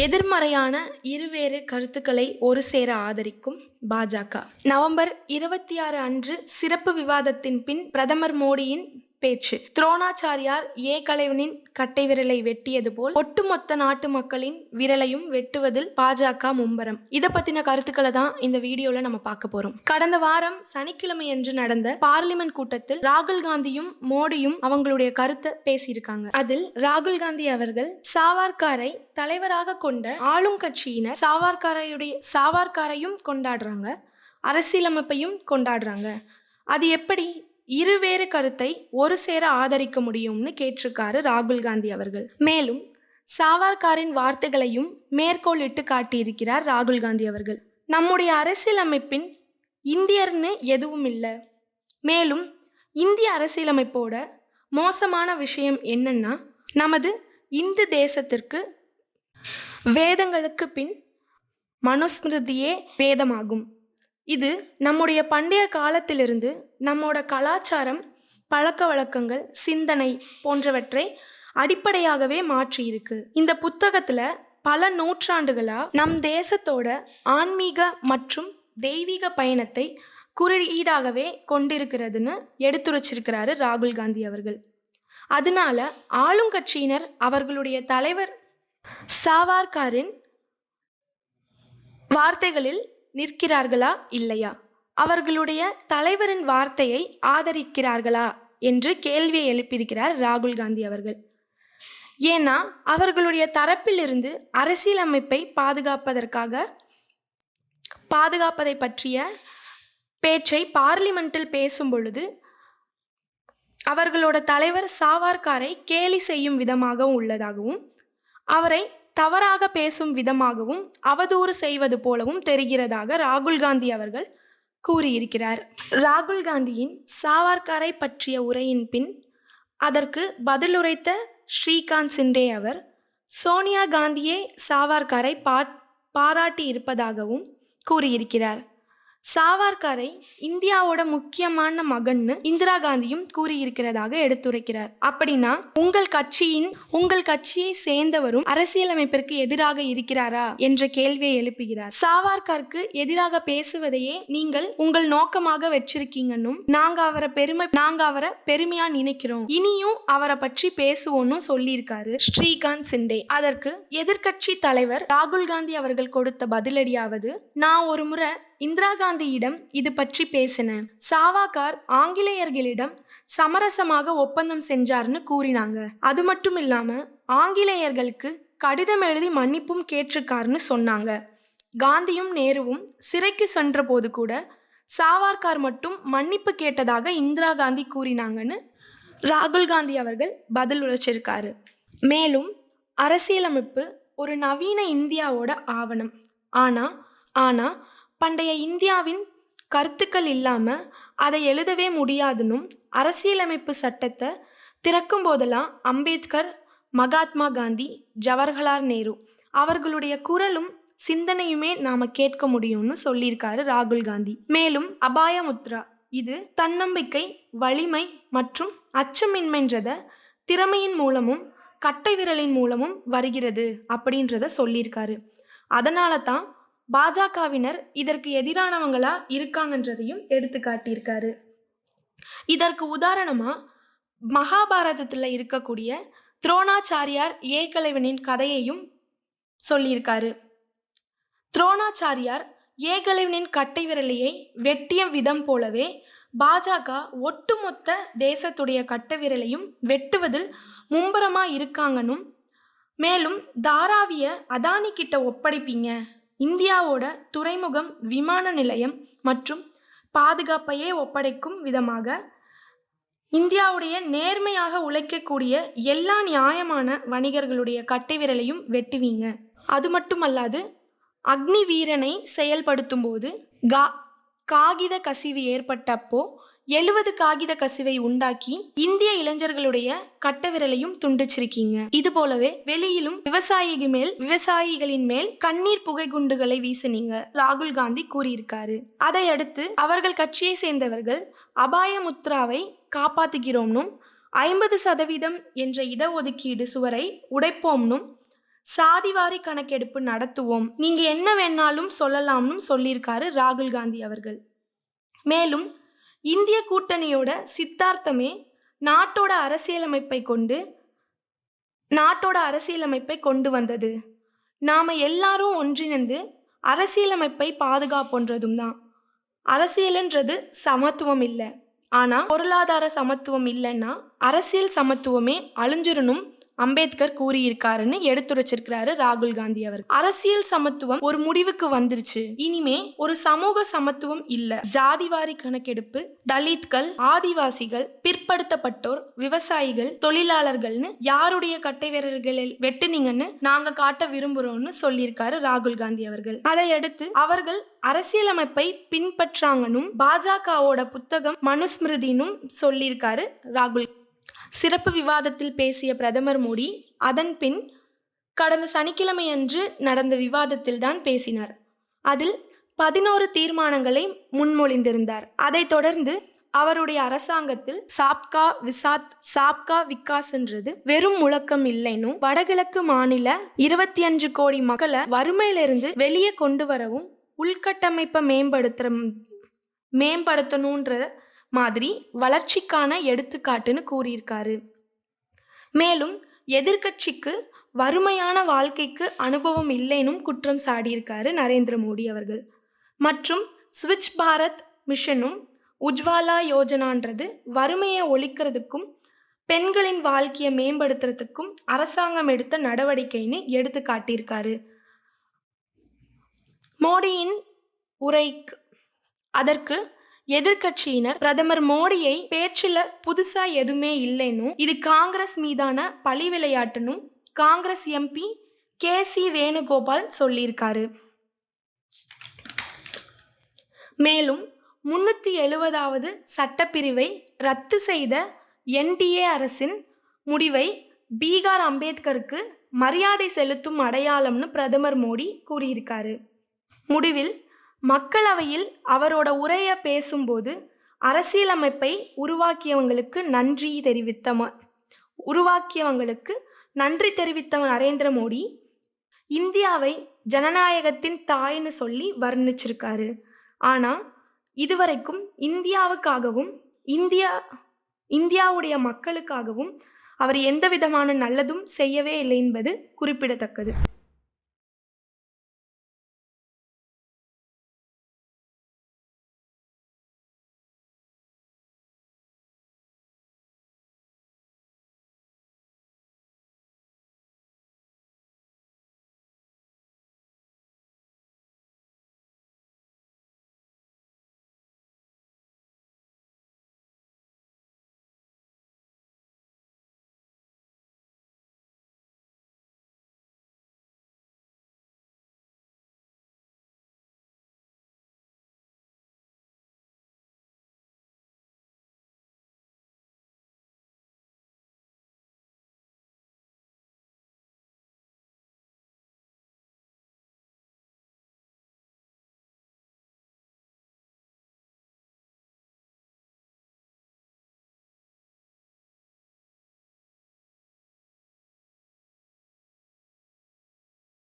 எதிர்மறையான இருவேறு கருத்துக்களை ஒரு சேர ஆதரிக்கும் பாஜக. நவம்பர் இருபத்தி ஆறு அன்று சிறப்பு விவாதத்தின் பின் பிரதமர் மோடியின் பேச்சு. துரோணாச்சாரியார் ஏ கலைவனின் கட்டை விரலை வெட்டியது போல் ஒட்டுமொத்த நாட்டு மக்களின் விரலையும் வெட்டுவதில் பாஜக மும்பரம். இதை பத்தின கருத்துக்களை தான் இந்த வீடியோல நம்ம பார்க்க போறோம். கடந்த வாரம் சனிக்கிழமை என்று நடந்த பார்லிமெண்ட் கூட்டத்தில் ராகுல் காந்தியும் மோடியும் அவங்களுடைய கருத்தை பேசியிருக்காங்க. அதில் ராகுல் காந்தி அவர்கள் சாவார்காரை தலைவராக கொண்ட ஆளும் கட்சியினர் சாவார்காரையுடைய சாவார்காரையும் கொண்டாடுறாங்க. அரசியலமைப்பையும் கொண்டாடுறாங்க. அது எப்படி இருவேறு கருத்தை ஒரு சேர ஆதரிக்க முடியும்னு கேட்டிருக்காரு ராகுல் காந்தி அவர்கள். மேலும் சாவார்காரின் வார்த்தைகளையும் மேற்கோளிட்டு காட்டியிருக்கிறார் ராகுல் காந்தி அவர்கள். நம்முடைய அரசியலமைப்பின் இந்தியர்னு எதுவும் இல்லை. மேலும் இந்திய அரசியலமைப்போட மோசமான விஷயம் என்னன்னா நமது இந்து தேசத்திற்கு வேதங்களுக்கு பின் மனுஸ்மிருதியே வேதமாகும். இது நம்முடைய பண்டைய காலத்திலிருந்து நம்மோட கலாச்சாரம் பழக்க வழக்கங்கள் சிந்தனை போன்றவற்றை அடிப்படையாகவே மாற்றியிருக்கு. இந்த புத்தகத்துல பல நூற்றாண்டுகளா நம் தேசத்தோட ஆன்மீக மற்றும் தெய்வீக பயணத்தை குறியீடாகவே கொண்டிருக்கிறதுன்னு எடுத்துரைச்சிருக்கிறாரு ராகுல் காந்தி அவர்கள். அதனால ஆளுங்கட்சியினர் அவர்களுடைய தலைவர் சாவார்காரின் வார்த்தைகளில் நிற்கிறார்களா இல்லையா? அவர்களுடைய தலைவரின் வார்த்தையை ஆதரிக்கிறார்களா? என்று கேள்வியை எழுப்பியிருக்கிறார் ராகுல் காந்தி அவர்கள். ஏன்னா அவர்களுடைய தரப்பிலிருந்து அரசியலமைப்பை பாதுகாப்பதற்காக பாதுகாப்பதை பற்றிய பேச்சை பார்லிமெண்ட்டில் பேசும் பொழுது அவர்களோட தலைவர் சாவார்காரை கேலி செய்யும் விதமாகவும் உள்ளதாகவும் அவரை தவறாக பேசும் விதமாகவும் அவதூறு செய்வது போலவும் தெரிகிறதாக ராகுல் காந்தி அவர்கள் கூறியிருக்கிறார். ராகுல் காந்தியின் சாவார்காரை பற்றிய உரையின் பின் அதற்கு பதிலுரைத்த ஸ்ரீகாந்த் சிண்டே அவர் சோனியா காந்தியே சாவார்காரை பா பாராட்டி இருப்பதாகவும் கூறியிருக்கிறார். சாவார்காரை இந்தியாவோட முக்கியமான மகன்னு இந்திரா காந்தியும் கூறியிருக்கிறதாக எடுத்துரைக்கிறார். அப்படின்னா உங்கள் கட்சியின் உங்கள் கட்சியை சேர்ந்தவரும் அரசியலமைப்பிற்கு எதிராக இருக்கிறாரா? என்ற கேள்வியை எழுப்புகிறார். சாவார்காருக்கு எதிராக பேசுவதையே நீங்கள் உங்கள் நோக்கமாக வச்சிருக்கீங்கன்னும் நாங்க அவரை பெருமை நாங்க அவரை பெருமையா நினைக்கிறோம். இனியும் அவரை பற்றி பேசுவோம்னு சொல்லியிருக்காரு ஸ்ரீகாந்த் சிண்டே. அதற்கு எதிர்க்கட்சி தலைவர் ராகுல் காந்தி அவர்கள் கொடுத்த பதிலடியாவது நான் ஒரு முறை இந்திரா காந்தியிடம் இது பற்றி பேசின. சாவாகார் ஆங்கிலேயர்களிடம் சமரசமாக ஒப்பந்தம் செஞ்சார்னு கூறினாங்க. அது மட்டும் இல்லாம ஆங்கிலேயர்களுக்கு கடிதம் எழுதி மன்னிப்பும் கேட்டிருக்காருன்னு சொன்னாங்க. காந்தியும் நேருவும் சிறைக்கு சென்றபோது கூட சாவார்கார் மட்டும் மன்னிப்பு கேட்டதாக இந்திரா காந்தி கூறினாங்கன்னு ராகுல் காந்தி அவர்கள் பதில் உழைச்சிருக்காரு மேலும் அரசியலமைப்பு ஒரு நவீன இந்தியாவோட ஆவணம். ஆனா ஆனா பண்டைய இந்தியாவின் கருத்துக்கள் இல்லாமல் அதை எழுதவே முடியாதுன்னும் அரசியலமைப்பு சட்டத்தை திறக்கும் போதெல்லாம் அம்பேத்கர் மகாத்மா காந்தி ஜவஹர்லால் நேரு அவர்களுடைய குரலும் சிந்தனையுமே நாம கேட்க முடியும்னு சொல்லியிருக்காரு ராகுல் காந்தி. மேலும் அபாயமுத்ரா இது தன்னம்பிக்கை வலிமை மற்றும் அச்சமின்மைன்றத திறமையின் மூலமும் கட்டை விரலின் மூலமும் வருகிறது அப்படின்றத சொல்லியிருக்காரு. அதனால தான் பாஜகவினர் இதற்கு எதிரானவங்களா இருக்காங்கன்றதையும் எடுத்து காட்டியிருக்காரு இதற்கு உதாரணமா மகாபாரதத்தில் இருக்கக்கூடிய துரோணாச்சாரியார் ஏகலைவனின் கதையையும் சொல்லியிருக்காரு. துரோணாச்சாரியார் ஏகலைவனின் கட்டை விரலையை வெட்டிய விதம் போலவே பாஜக ஒட்டுமொத்த தேசத்துடைய கட்ட விரலையும் வெட்டுவதில் மும்பரமா இருக்காங்கன்னும் மேலும் தாராவிய அதானி கிட்ட ஒப்படைப்பீங்க இந்தியாவோட துறைமுகம் விமான நிலையம் மற்றும் பாதுகாப்பையே ஒப்படைக்கும் விதமாக இந்தியாவுடைய நேர்மையாக உழைக்கக்கூடிய எல்லா நியாயமான வணிகர்களுடைய கட்டை விரலையும் வெட்டுவீங்க. அது மட்டுமல்லாது அக்னி வீரனை செயல்படுத்தும் போது கா காகித கசிவு ஏற்பட்டப்போ எழுபது காகித கசிவை உண்டாக்கி இந்திய இளைஞர்களுடைய கட்ட விரலையும் துண்டிச்சிருக்கீங்க. இது போலவே வெளியிலும் விவசாயிக்கு மேல் விவசாயிகளின் மேல் கண்ணீர் புகை குண்டுகளை வீசினீங்க ராகுல் காந்தி கூறியிருக்காரு. அதை அடுத்து அவர்கள் கட்சியை சேர்ந்தவர்கள் அபாயமுத்ராவை காப்பாத்துகிறோம்னும் ஐம்பது சதவீதம் என்ற இடஒதுக்கீடு சுவரை உடைப்போம்னும் சாதிவாரி கணக்கெடுப்பு நடத்துவோம் நீங்க என்ன வேணாலும் சொல்லலாம்னு சொல்லியிருக்காரு ராகுல் காந்தி அவர்கள். மேலும் இந்திய கூட்டணியோட சித்தார்த்தமே நாட்டோட அரசியலமைப்பை கொண்டு நாட்டோட அரசியலமைப்பை கொண்டு வந்தது. நாம எல்லாரும் ஒன்றிணைந்து அரசியலமைப்பை பாதுகாப்போன்றதும் தான். அரசியலுன்றது சமத்துவம் இல்லை. ஆனால் பொருளாதார சமத்துவம் இல்லைன்னா அரசியல் சமத்துவமே அழிஞ்சிடணும் அம்பேத்கர் கூறியிருக்காருன்னு எடுத்துரைச்சிருக்கிறாரு ராகுல் காந்தி அவர் அரசியல் சமத்துவம் ஒரு முடிவுக்கு வந்துருச்சு. இனிமே ஒரு சமூக சமத்துவம் இல்ல. ஜாதிவாரி கணக்கெடுப்பு தலித்கள் ஆதிவாசிகள் பிற்படுத்தப்பட்டோர் விவசாயிகள் தொழிலாளர்கள்னு யாருடைய கட்டை விரல்களில் வெட்டுனீங்கன்னு நாங்க காட்ட விரும்புறோம்னு சொல்லியிருக்காரு ராகுல் காந்தி அவர்கள். அதையடுத்து அவர்கள் அரசியலமைப்பை பின்பற்றாங்கன்னும் பாஜகவோட புத்தகம் மனுஸ்மிருதினும் சொல்லியிருக்காரு ராகுல் சிறப்பு விவாதத்தில் பேசிய பிரதமர் மோடி அதன் பின் கடந்த சனிக்கிழமையன்று நடந்த விவாதத்தில் தான் பேசினார். அதில் பதினோரு தீர்மானங்களை முன்மொழிந்திருந்தார். அதைத் தொடர்ந்து அவருடைய அரசாங்கத்தில் சாப்கா விசாத் சாப்கா விகாஸ் என்றது வெறும் முழக்கம் இல்லைனும் வடகிழக்கு மாநில இருபத்தி அஞ்சு கோடி மக்களை வறுமையிலிருந்து வெளியே கொண்டு வரவும் உள்கட்டமைப்பை மேம்படுத்துற மேம்படுத்தணுன்ற மாதிரி வளர்ச்சிக்கான எடுத்துக்காட்டுன்னு கூறியிருக்காரு. மேலும் எதிர்க்கட்சிக்கு வறுமையான வாழ்க்கைக்கு அனுபவம் இல்லைனும் குற்றம் சாடியிருக்காரு நரேந்திர மோடி அவர்கள். மற்றும் ஸ்விட்ச் பாரத் மிஷனும் உஜ்வாலா யோஜனான்றது வறுமையை ஒழிக்கிறதுக்கும் பெண்களின் வாழ்க்கையை மேம்படுத்துறதுக்கும் அரசாங்கம் எடுத்த நடவடிக்கைன்னு எடுத்து காட்டியிருக்காரு. மோடியின் உரைக்கு அதற்கு எதிர்க்கட்சியினர் பிரதமர் மோடியை பேச்சில் புதுசா எதுவுமே இல்லைன்னும் இது காங்கிரஸ் மீதான பழி விளையாட்டுனும் Congress MP K C Venugopal சொல்லியிருக்காரு. மேலும் முன்னூற்றி எழுபதாவது சட்டப்பிரிவை ரத்து செய்த என்டிஏ அரசின் முடிவை பீகார் அம்பேத்கருக்கு மரியாதை செலுத்தும் அடையாளம்னு பிரதமர் மோடி கூறியிருக்காரு. முடிவில் மக்களவையில் அவரோட உரையை பேசும்போது அரசியலமைப்பை உருவாக்கியவங்களுக்கு நன்றி தெரிவித்த ம உருவாக்கியவங்களுக்கு நன்றி தெரிவித்த நரேந்திர மோடி இந்தியாவை ஜனநாயகத்தின் தாய்னு சொல்லி வர்ணிச்சிருக்காரு. ஆனால் இதுவரைக்கும் இந்தியாவுக்காகவும் இந்தியா இந்தியாவுடைய மக்களுக்காகவும் அவர் எந்த விதமான நல்லதும் செய்யவே இல்லை என்பது குறிப்பிடத்தக்கது.